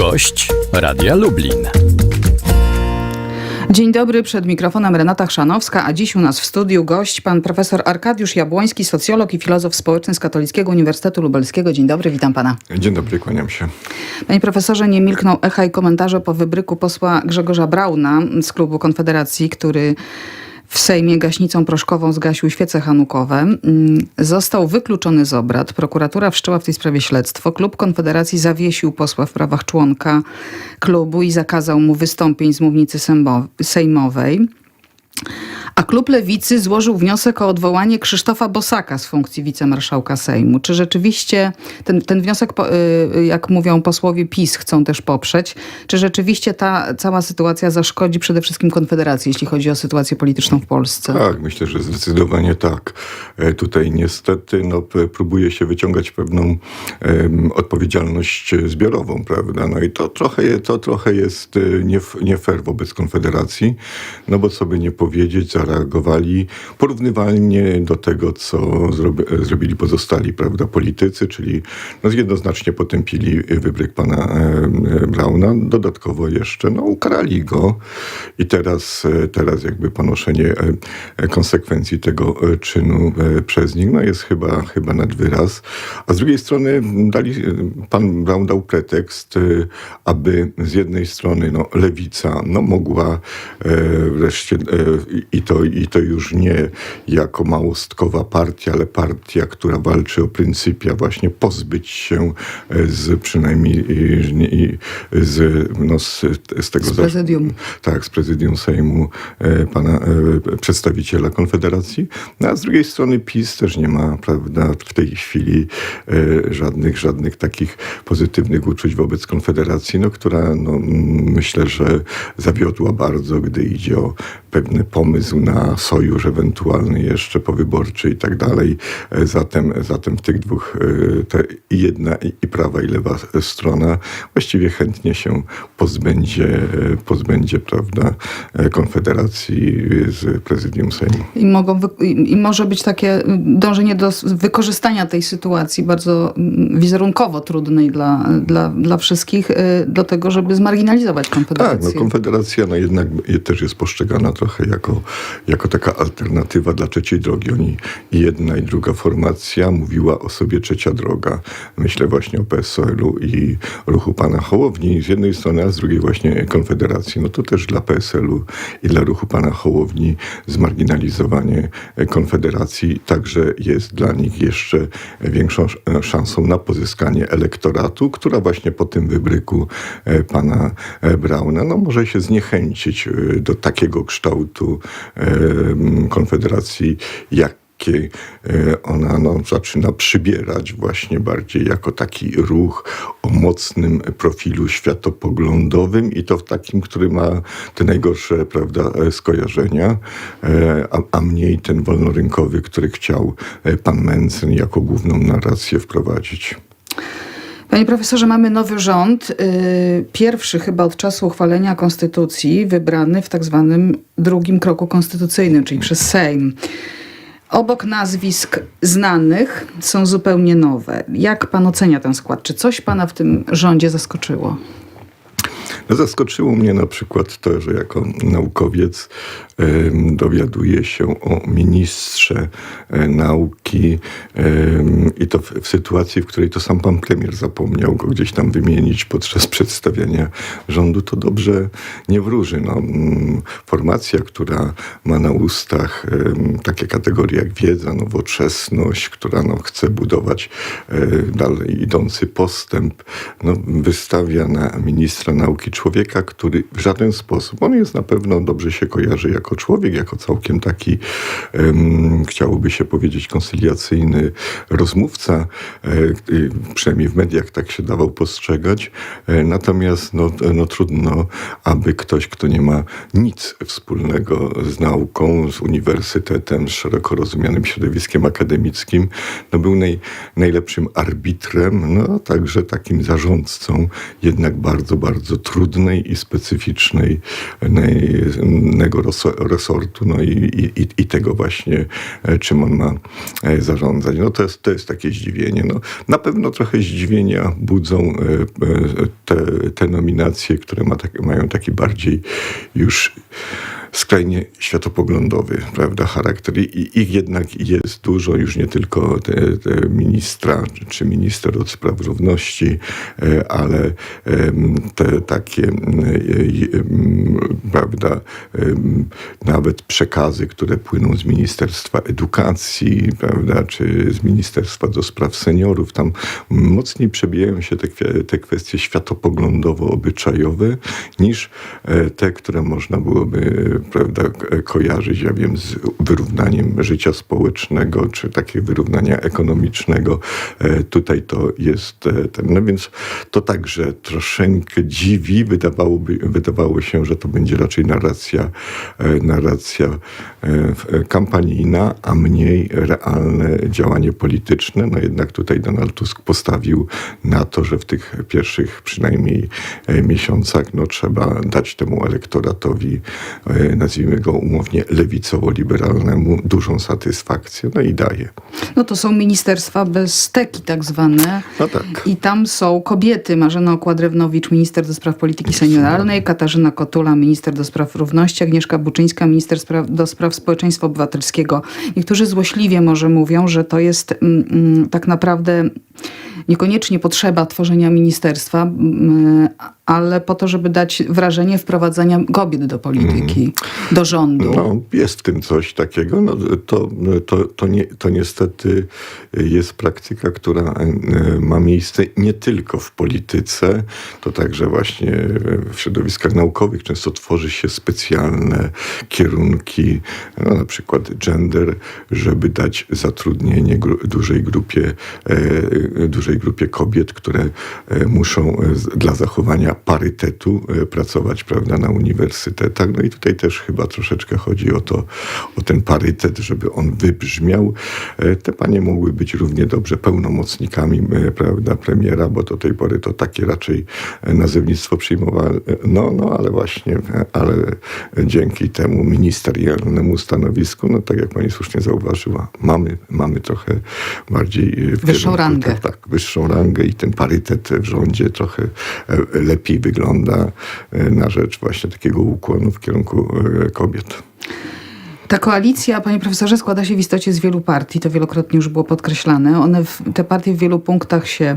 Gość Radia Lublin. Dzień dobry, przed mikrofonem Renata Chrzanowska, a dziś u nas w studiu gość pan profesor Arkadiusz Jabłoński, socjolog i filozof społeczny z Katolickiego Uniwersytetu Lubelskiego. Dzień dobry, witam pana. Dzień dobry, kłaniam się. Panie profesorze, nie milkną echa i komentarze po wybryku posła Grzegorza Brauna z klubu Konfederacji, który w Sejmie gaśnicą proszkową zgasił świece hanukowe. Mm, Został wykluczony z obrad. Prokuratura wszczęła w tej sprawie śledztwo. Klub Konfederacji zawiesił posła w prawach członka klubu i zakazał mu wystąpień z mównicy sejmo- sejmowej. A klub Lewicy złożył wniosek o odwołanie Krzysztofa Bosaka z funkcji wicemarszałka Sejmu. Czy rzeczywiście ten, ten wniosek, po- y, jak mówią posłowie PiS, chcą też poprzeć? Czy rzeczywiście ta cała sytuacja zaszkodzi przede wszystkim Konfederacji, jeśli chodzi o sytuację polityczną w Polsce? Tak, myślę, że zdecydowanie tak. E, Tutaj niestety no, próbuje się wyciągać pewną em, odpowiedzialność zbiorową, prawda? No i to trochę, to trochę jest e, nie, nie fair wobec Konfederacji, no bo by nie powiedzieć, zareagowali porównywalnie do tego, co zrobi, zrobili pozostali, prawda, politycy, czyli no, jednoznacznie potępili wybryk pana e, Brauna, dodatkowo jeszcze no, ukarali go i teraz, teraz jakby ponoszenie e, konsekwencji tego e, czynu e, przez nich no, jest chyba, chyba nad wyraz. A z drugiej strony dali, pan Braun dał pretekst, aby z jednej strony no, lewica no, mogła e, wreszcie, e, i, to, i to już nie jako małostkowa partia, ale partia, która walczy o pryncypia, właśnie pozbyć się e, z przynajmniej z, no, z, z tego Z prezydium. tak, z prezydium Sejmu e, pana e, przedstawiciela Konfederacji. No, a z drugiej strony PiS też nie ma, prawda, w tej chwili żadnych, żadnych takich pozytywnych uczuć wobec Konfederacji, no, która no, myślę, że zawiodła bardzo, gdy idzie o pewny pomysł na sojusz ewentualny jeszcze powyborczy i tak dalej. E, Zatem, zatem w tych dwóch, e, te jedna i prawa i lewa strona właściwie chętnie się pozbędzie, e, pozbędzie prawda, Konfederacji z prezydium Sejmu. I, mogą i, może być takie y, dążenie do wykorzystania tej sytuacji bardzo mm, wizerunkowo trudnej dla, dla, dla wszystkich, do tego, żeby zmarginalizować Tak, Konfederację. no Konfederacja no jednak je- też jest postrzegana trochę jako, jako taka alternatywa dla trzeciej drogi. Oni jedna i druga formacja mówiła o sobie trzecia droga. Myślę właśnie o PSL-u i ruchu pana Hołowni z jednej strony, a z drugiej właśnie Konfederacji. No to też dla PSL-u i dla ruchu pana Hołowni zmarginalizowanie Konfederacji także jest dla nich jeszcze większą sz- e, szansą na pozyskanie elektoratu, która właśnie po tym wybryku e, pana e, Brauna no, może się zniechęcić do takiego kształtu Konfederacji, jak e, ona no, zaczyna przybierać właśnie bardziej jako taki ruch o mocnym profilu światopoglądowym i to w takim, który ma te najgorsze prawda, e, skojarzenia, e, a, a mniej ten wolnorynkowy, który chciał pan Mencen jako główną narrację wprowadzić. Panie profesorze, mamy nowy rząd, y, pierwszy chyba od czasu uchwalenia konstytucji, wybrany w tak zwanym drugim kroku konstytucyjnym, czyli przez Sejm. Obok nazwisk znanych są zupełnie nowe. Jak pan ocenia ten skład? Czy coś pana w tym rządzie zaskoczyło? No, zaskoczyło mnie na przykład to, że jako naukowiec em, dowiaduję się o ministrze e, nauki i to w, sytuacji, w której to sam pan premier zapomniał go gdzieś tam wymienić podczas przedstawiania rządu, to dobrze nie wróży. No, formacja, która ma na ustach takie kategorie jak wiedza, nowoczesność, która no, chce budować e, dalej idący postęp, no, wystawia na ministra nauki człowieka, który w żaden sposób, on jest na pewno dobrze się kojarzy jako człowiek, jako całkiem taki, em, chciałoby się powiedzieć, koncyliacyjny rozmówca, e, y, przynajmniej w mediach tak się dawał postrzegać. E, natomiast no, no, trudno, aby ktoś, kto nie ma nic wspólnego z nauką, z uniwersytetem, z szeroko rozumianym środowiskiem akademickim, no, był naj, najlepszym arbitrem, no, także takim zarządcą jednak bardzo, bardzo trudnej i specyficznej, roso- resortu, no i, i, i tego właśnie, e, czym on ma e, zarządzać. No to jest, to jest takie zdziwienie. No, na pewno trochę zdziwienia budzą e, te, te nominacje, które ma tak, mają taki bardziej już skrajnie światopoglądowy, prawda, charakter. I ich jednak jest dużo, już nie tylko te, te ministra czy, minister od spraw równości, e, ale te takie, e, m, prawda, nawet przekazy, które płyną z Ministerstwa Edukacji, prawda, czy z Ministerstwa do Spraw Seniorów, tam mocniej przebijają się te, te kwestie światopoglądowo-obyczajowe niż e, te, które można byłoby prawda, kojarzyć, ja wiem, z wyrównaniem życia społecznego, czy takiego wyrównania ekonomicznego. E, Tutaj to jest e, ten, no więc to także troszeczkę dziwi, wydawałoby, wydawało się, że to będzie raczej narracja, e, narracja kampanijna, a mniej realne działanie polityczne. No jednak tutaj Donald Tusk postawił na to, że w tych pierwszych przynajmniej miesiącach no, trzeba dać temu elektoratowi, nazwijmy go umownie lewicowo-liberalnemu, dużą satysfakcję. No i daje. No to są ministerstwa bez steki tak zwane. No tak. I tam są kobiety. Marzena Okładrewnowicz, minister do spraw polityki senioralnej, Katarzyna Kotula, minister do spraw równości, Agnieszka Buczyńska, minister do spraw społeczeństwa obywatelskiego. Niektórzy złośliwie może mówią, że to jest mm, mm, tak naprawdę niekoniecznie potrzeba tworzenia ministerstwa, mm, ale po to, żeby dać wrażenie wprowadzania kobiet do polityki, do rządu. No, jest w tym coś takiego. No, to, to, to, nie, to niestety jest praktyka, która e, ma miejsce nie tylko w polityce, to także właśnie w środowiskach naukowych często tworzy się specjalne kierunki, no, na przykład gender, żeby dać zatrudnienie gru, dużej, grupie, e, dużej grupie kobiet, które e, muszą e, dla zachowania parytetu e, pracować prawda, na uniwersytetach. No i tutaj też chyba troszeczkę chodzi o to, o ten parytet, żeby on wybrzmiał. E, Te panie mogły być równie dobrze pełnomocnikami e, prawda, premiera, bo do tej pory to takie raczej nazewnictwo przyjmowały. No, no ale właśnie, ale dzięki temu ministerialnemu stanowisku, no tak jak pani słusznie zauważyła, mamy, mamy trochę bardziej Wyższą rangę. Tak, tak, wyższą rangę i ten parytet w rządzie trochę e, lepiej wygląda e, na rzecz właśnie takiego ukłonu w kierunku e, kobiet. Ta koalicja, panie profesorze, składa się w istocie z wielu partii. To wielokrotnie już było podkreślane. One, w, te partie w wielu punktach się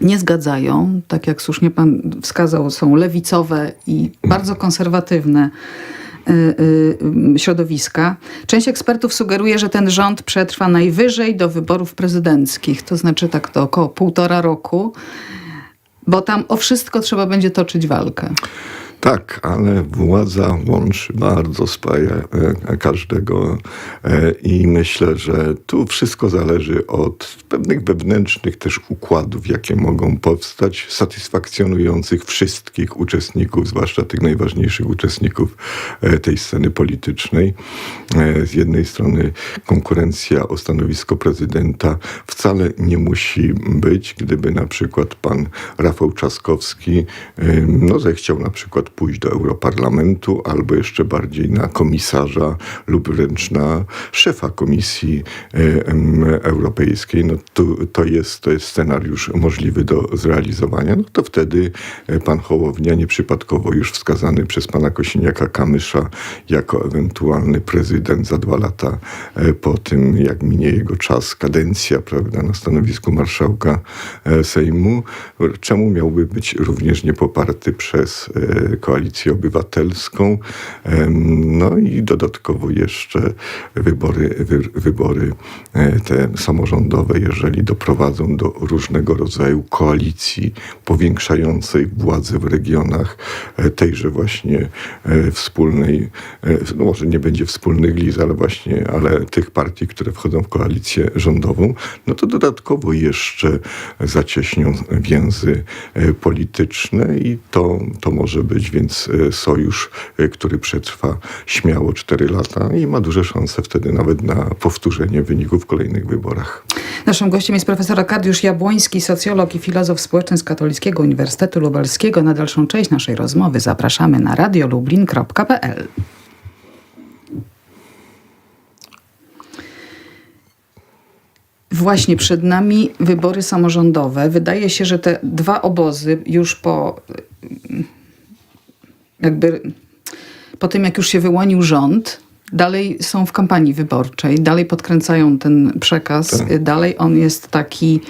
nie zgadzają. Tak jak słusznie pan wskazał, są lewicowe i bardzo konserwatywne y, środowiska. Część ekspertów sugeruje, że ten rząd przetrwa najwyżej do wyborów prezydenckich, to znaczy tak to około półtora roku, bo tam o wszystko trzeba będzie toczyć walkę. Tak, ale władza łączy bardzo, spaja e, każdego e, i myślę, że tu wszystko zależy od pewnych wewnętrznych też układów, jakie mogą powstać, satysfakcjonujących wszystkich uczestników, zwłaszcza tych najważniejszych uczestników e, tej sceny politycznej. Z jednej strony konkurencja o stanowisko prezydenta wcale nie musi być, gdyby na przykład pan Rafał Trzaskowski e, no, zechciał na przykład pójść do Europarlamentu albo jeszcze bardziej na komisarza lub wręcz na szefa Komisji Europejskiej, no to, to, jest, to jest scenariusz możliwy do zrealizowania, no to wtedy e, pan Hołownia, nieprzypadkowo już wskazany przez pana Kosiniaka-Kamysza jako ewentualny prezydent za dwa lata e, po tym, jak minie jego czas, kadencja, prawda, na stanowisku marszałka e, Sejmu, czemu miałby być również niepoparty przez koalicję obywatelską. No i dodatkowo jeszcze wybory, wy, wybory e, te samorządowe, jeżeli doprowadzą do różnego rodzaju koalicji powiększającej władzę w regionach e, tejże właśnie e, wspólnej, no może nie będzie wspólnych list, ale właśnie, ale tych partii, które wchodzą w koalicję rządową, no to dodatkowo jeszcze zacieśnią więzy polityczne i to, to może być więc y, sojusz, y, który przetrwa śmiało 4 lata i ma duże szanse wtedy nawet na powtórzenie wyników w kolejnych wyborach. Naszym gościem jest profesor Arkadiusz Jabłoński, socjolog i filozof społeczny z Katolickiego Uniwersytetu Lubelskiego. Na dalszą część naszej rozmowy zapraszamy na radiolublin.pl. Właśnie przed nami wybory samorządowe. Wydaje się, że te dwa obozy już po jakby po tym, jak już się wyłonił rząd, dalej są w kampanii wyborczej, dalej podkręcają ten przekaz, Tak. dalej on jest taki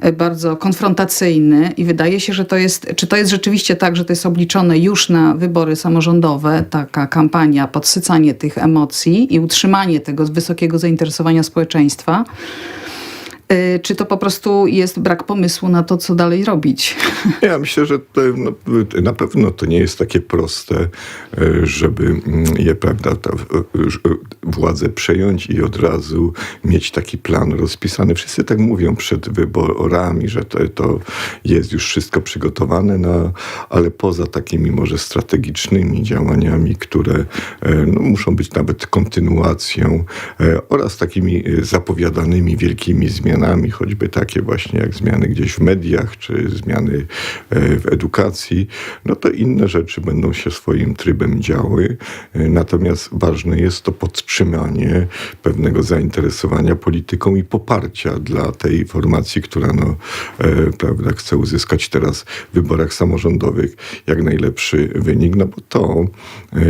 e, bardzo konfrontacyjny i wydaje się, że to jest, czy to jest rzeczywiście tak, że to jest obliczone już na wybory samorządowe, taka kampania, podsycanie tych emocji i utrzymanie tego wysokiego zainteresowania społeczeństwa, czy to po prostu jest brak pomysłu na to, co dalej robić? Ja myślę, że to, no, na pewno to nie jest takie proste, e, żeby mm, je, prawda, ta, e, władzę przejąć i od razu mieć taki plan rozpisany. Wszyscy tak mówią przed wyborami, że to, to jest już wszystko przygotowane, no, ale poza takimi może strategicznymi działaniami, które no, muszą być nawet kontynuacją oraz takimi zapowiadanymi wielkimi zmianami, choćby takie właśnie jak zmiany gdzieś w mediach, czy zmiany e, w edukacji, no to inne rzeczy będą się swoim trybem działy. E, Natomiast ważne jest to podtrzymanie pewnego zainteresowania polityką i poparcia dla tej formacji, która no, e, prawda, chce uzyskać teraz w wyborach samorządowych jak najlepszy wynik, no bo to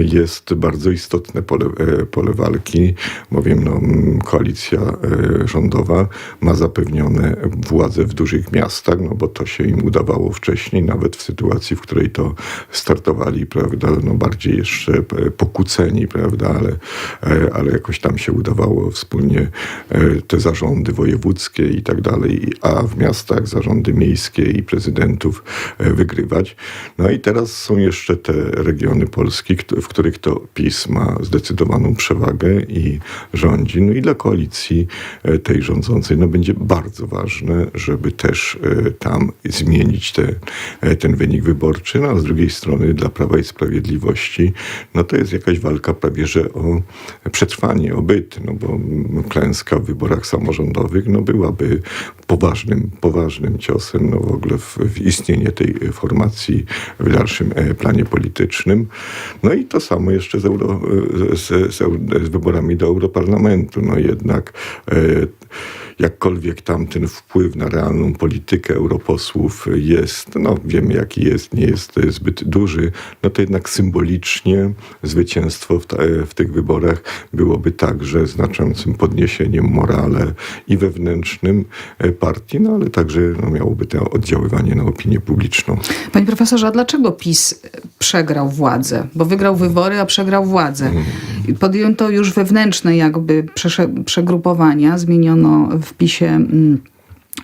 jest bardzo istotne pole, pole walki, bowiem no, koalicja rządowa ma zapewnione władze w dużych miastach, no bo to się im udawało wcześniej, nawet w sytuacji, w której to startowali, prawda, no bardziej jeszcze e, pokłóceni, prawda, ale, e, ale jakoś tam się udawało wspólnie e, te zarządy wojewódzkie i tak dalej, a w miastach zarządy miejskie i prezydentów wygrywać. No i teraz są jeszcze te regiony Polski, w których to PiS ma zdecydowaną przewagę i rządzi. No i dla koalicji tej rządzącej no będzie bardzo ważne, żeby też e, tam zmienić te, e, ten wynik wyborczy. No a z drugiej strony dla Prawa i Sprawiedliwości no to jest jakaś walka prawie, że o przetrwanie, o byt, no bo klęska w wyborach samorządowych no byłaby poważnym, poważnym ciosem no w ogóle w, w istnienie tej formacji w dalszym e, planie politycznym. No i to samo jeszcze z, euro, z, z, z wyborami do Europarlamentu. No jednak e, jakkolwiek tam ten wpływ na realną politykę europosłów jest, no wiemy jaki jest, nie jest zbyt duży, no to jednak symbolicznie zwycięstwo w, e, w tych wyborach byłoby także znaczącym podniesieniem morale i wewnętrznym e, partii, no ale także no, miałoby to oddziaływanie na opinię publiczną. Panie profesorze, a dlaczego PiS przegrał władzę? Bo wygrał wybory, a przegrał władzę. I Podjęto już wewnętrzne jakby przegrupowania, zmieniono w PiSie mm,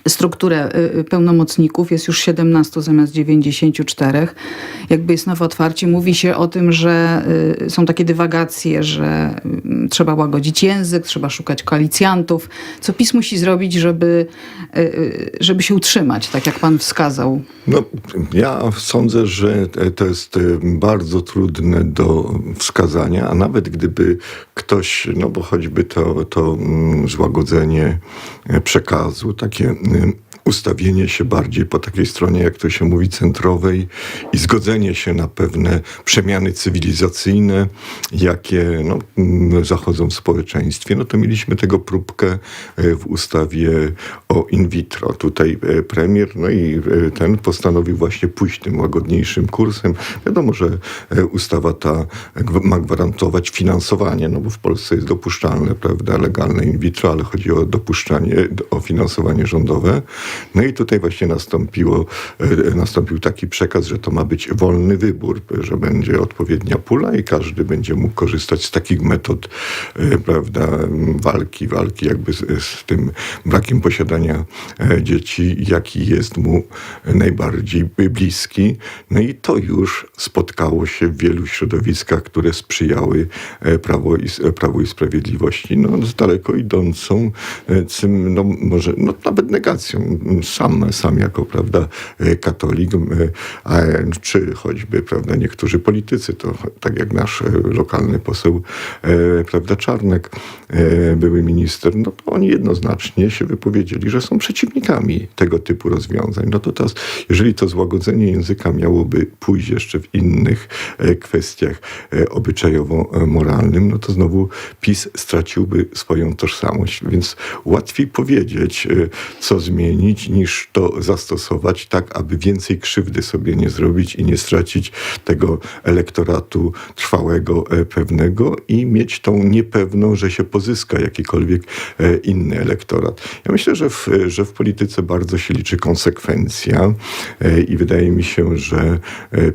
strukturę y, y, pełnomocników, jest już 17 zamiast 94. Jakby jest nowe otwarcie. Mówi się o tym, że y, są takie dywagacje, że y, trzeba łagodzić język, trzeba szukać koalicjantów. Co PiS musi zrobić, żeby, żeby się utrzymać, tak jak pan wskazał? No, ja sądzę, że to jest bardzo trudne do wskazania, a nawet gdyby ktoś, no bo choćby to, to mm, złagodzenie przekazu, takie äh, ustawienie się bardziej po takiej stronie, jak to się mówi, centrowej i zgodzenie się na pewne przemiany cywilizacyjne, jakie no, mm, zachodzą w społeczeństwie, no to mieliśmy tego próbkę e, w ustawie o in vitro. Tutaj e, premier, no i e, ten postanowił właśnie pójść tym łagodniejszym kursem. Wiadomo, że ustawa ta ma gwarantować finansowanie, no bo w Polsce jest dopuszczalne, prawda, legalne in vitro, ale chodzi o dopuszczanie, o finansowanie rządowe. No i tutaj właśnie nastąpiło, e, nastąpił taki przekaz, że to ma być wolny wybór, że będzie odpowiednia pula i każdy będzie mógł korzystać z takich metod, e, prawda, walki, walki jakby z, z tym brakiem posiadania e, dzieci, jaki jest mu najbardziej bliski. No i to już spotkało się w wielu środowiskach, które sprzyjały Prawo i, Prawo i Sprawiedliwości, no z daleko idącą, no może no, nawet negacją sam, sam jako prawda, katolik, a, czy choćby prawda, niektórzy politycy, to tak jak nasz lokalny poseł e, prawda, Czarnek, e, były minister, no to oni jednoznacznie się wypowiedzieli, że są przeciwnikami tego typu rozwiązań. No to teraz, jeżeli to złagodzenie języka miałoby pójść jeszcze w innych e, kwestiach obyczajowo-moralnym, no to znowu PiS straciłby swoją tożsamość. Więc łatwiej powiedzieć, co zmienić, niż to zastosować tak, aby więcej krzywdy sobie nie zrobić i nie stracić tego elektoratu trwałego, e, pewnego i mieć tą niepewną, że się pozyska jakikolwiek e, inny elektorat. Ja myślę, że w, że w polityce bardzo się liczy konsekwencja e, i wydaje mi się, że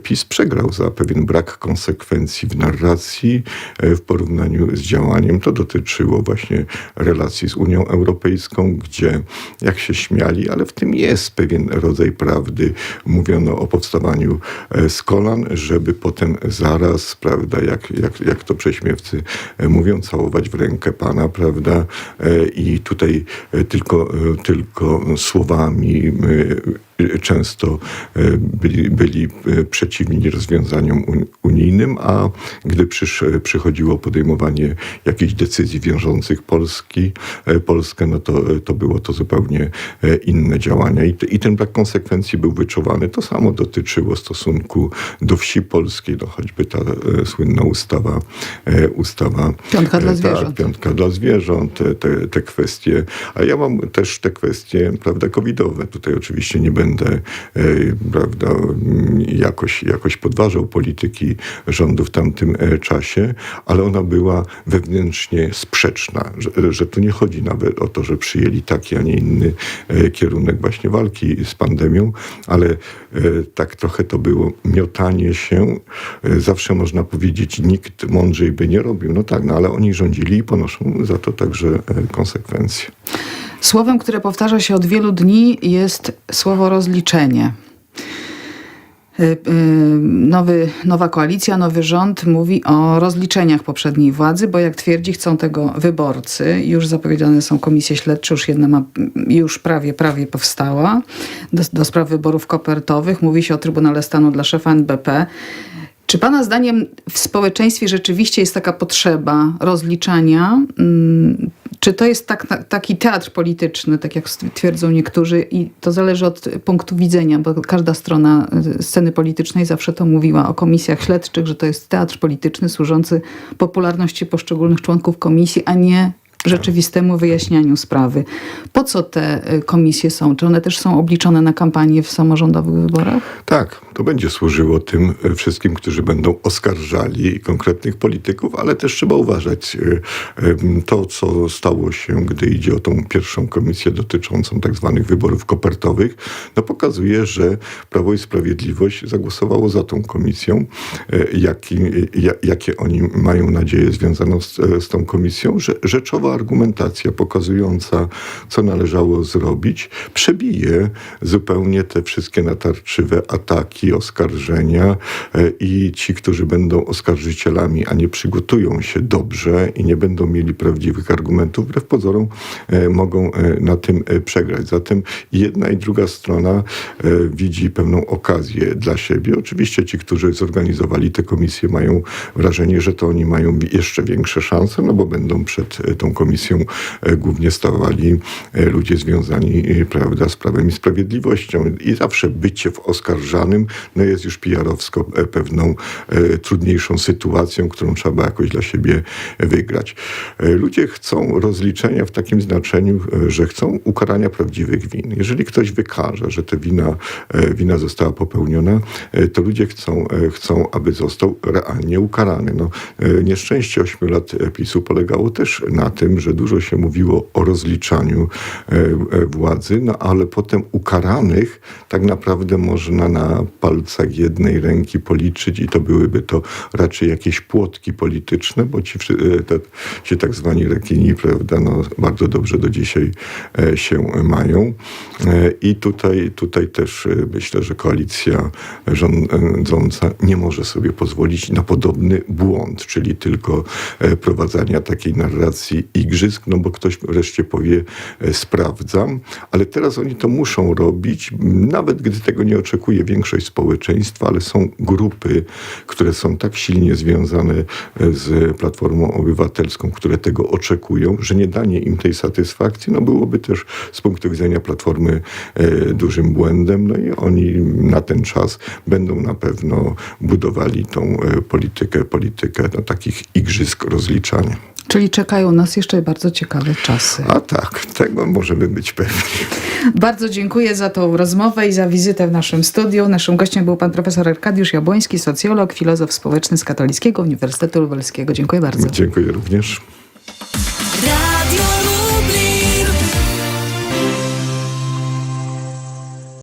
PiS przegrał za pewien brak konsekwencji w narracji w porównaniu z działaniem. To dotyczyło właśnie relacji z Unią Europejską, gdzie jak się śmiali, ale w tym jest pewien rodzaj prawdy. Mówiono o powstawaniu e, z kolan, żeby potem zaraz, prawda, jak, jak, jak to prześmiewcy e, mówią, całować w rękę Pana, prawda, E, i tutaj tylko, tylko słowami często e, byli, byli e, przeciwni rozwiązaniom un- unijnym, a gdy przysz, przychodziło podejmowanie jakichś decyzji wiążących Polski, e, Polskę, no to, to było to zupełnie inne działania. I, I ten brak konsekwencji był wyczuwany. To samo dotyczyło stosunku do wsi polskiej, no choćby ta słynna ustawa, ustawa Piątka dla e, zwierząt. Tak, piątka dla zwierząt, te, te, te kwestie. A ja mam też te kwestie, prawda, covidowe. Tutaj oczywiście nie będę, e, prawda, jakoś, jakoś podważał polityki rządu w tamtym e, czasie, ale ona była wewnętrznie sprzeczna, że, że tu nie chodzi nawet o to, że przyjęli taki, a nie inny e, kierunek właśnie walki z pandemią, ale tak trochę to było miotanie się. Zawsze można powiedzieć, nikt mądrzej by nie robił. No tak, no ale oni rządzili i ponoszą za to także konsekwencje. Słowem, które powtarza się od wielu dni, jest słowo rozliczenie. Y, y, Nowy, nowa koalicja, nowy rząd mówi o rozliczeniach poprzedniej władzy, bo jak twierdzi, chcą tego wyborcy. Już zapowiedziane są komisje śledcze, już jedna ma, już prawie, prawie powstała do, do spraw wyborów kopertowych. Mówi się o Trybunale Stanu dla szefa NBP. Czy Pana zdaniem w społeczeństwie rzeczywiście jest taka potrzeba rozliczania? Czy to jest tak, ta- taki teatr polityczny, tak jak twierdzą niektórzy, i to zależy od punktu widzenia, bo każda strona y, sceny politycznej zawsze to mówiła o komisjach śledczych, że to jest teatr polityczny służący popularności poszczególnych członków komisji, a nie rzeczywistemu wyjaśnianiu sprawy. Po co te y, komisje są? Czy one też są obliczone na kampanię w samorządowych wyborach? Tak, to będzie służyło tym e, wszystkim, którzy będą oskarżali konkretnych polityków, ale też trzeba uważać. em, To, co stało się, gdy idzie o tą pierwszą komisję dotyczącą tak zwanych wyborów kopertowych, no pokazuje, że Prawo i Sprawiedliwość zagłosowało za tą komisją. Jaki, ja, jakie oni mają nadzieję związaną z, z tą komisją? Że rzeczowa argumentacja pokazująca, co należało zrobić, przebije zupełnie te wszystkie natarczywe ataki, oskarżenia e, i ci, którzy będą oskarżycielami, a nie przygotują się dobrze i nie będą mieli prawdziwych argumentów, wbrew pozorom e, mogą e, na tym przegrać. Zatem jedna i druga strona widzi pewną okazję dla siebie. Oczywiście ci, którzy zorganizowali te komisje mają wrażenie, że to oni mają jeszcze większe szanse, no bo będą przed tą komisją e, głównie stawali e, ludzie związani e, prawda, z Prawem i Sprawiedliwością. I zawsze bycie w oskarżanym no jest już PR-owsko e, pewną trudniejszą sytuacją, którą trzeba jakoś dla siebie wygrać. Ludzie chcą rozliczenia w takim znaczeniu, że chcą ukarania prawdziwych win. Jeżeli ktoś wykaże, że ta wina, wina została popełniona, to ludzie chcą, chcą, aby został realnie ukarany. No, nieszczęście ośmiu lat PiSu polegało też na tym, że dużo się mówiło o rozliczaniu e, e, władzy, no ale potem ukaranych tak naprawdę można na palcach jednej ręki policzyć i to byłyby to raczej jakieś płotki polityczne, bo ci, e, te, ci tak zwani rekini, prawda, no, bardzo dobrze do dzisiaj się mają. I tutaj, tutaj też myślę, że koalicja rządząca nie może sobie pozwolić na podobny błąd, czyli tylko prowadzenia takiej narracji igrzysk, no bo ktoś wreszcie powie, e, sprawdzam, ale teraz oni to muszą robić, nawet gdy tego nie oczekuje większość społeczeństwa, ale są grupy, które są tak silnie związane e, z Platformą Obywatelską, które tego oczekują, że nie danie im tej satysfakcji, no byłoby też z punktu widzenia Platformy e, dużym błędem, no i oni na ten czas będą na pewno budowali tą politykę, politykę no, takich igrzysk rozliczania. Czyli czekają nas jeszcze bardzo ciekawe czasy. A tak, tego możemy być pewni. Bardzo dziękuję za tą rozmowę i za wizytę w naszym studiu. Naszym gościem był pan profesor Arkadiusz Jabłoński, socjolog, filozof społeczny z Katolickiego Uniwersytetu Lubelskiego. Dziękuję bardzo. Dziękuję również.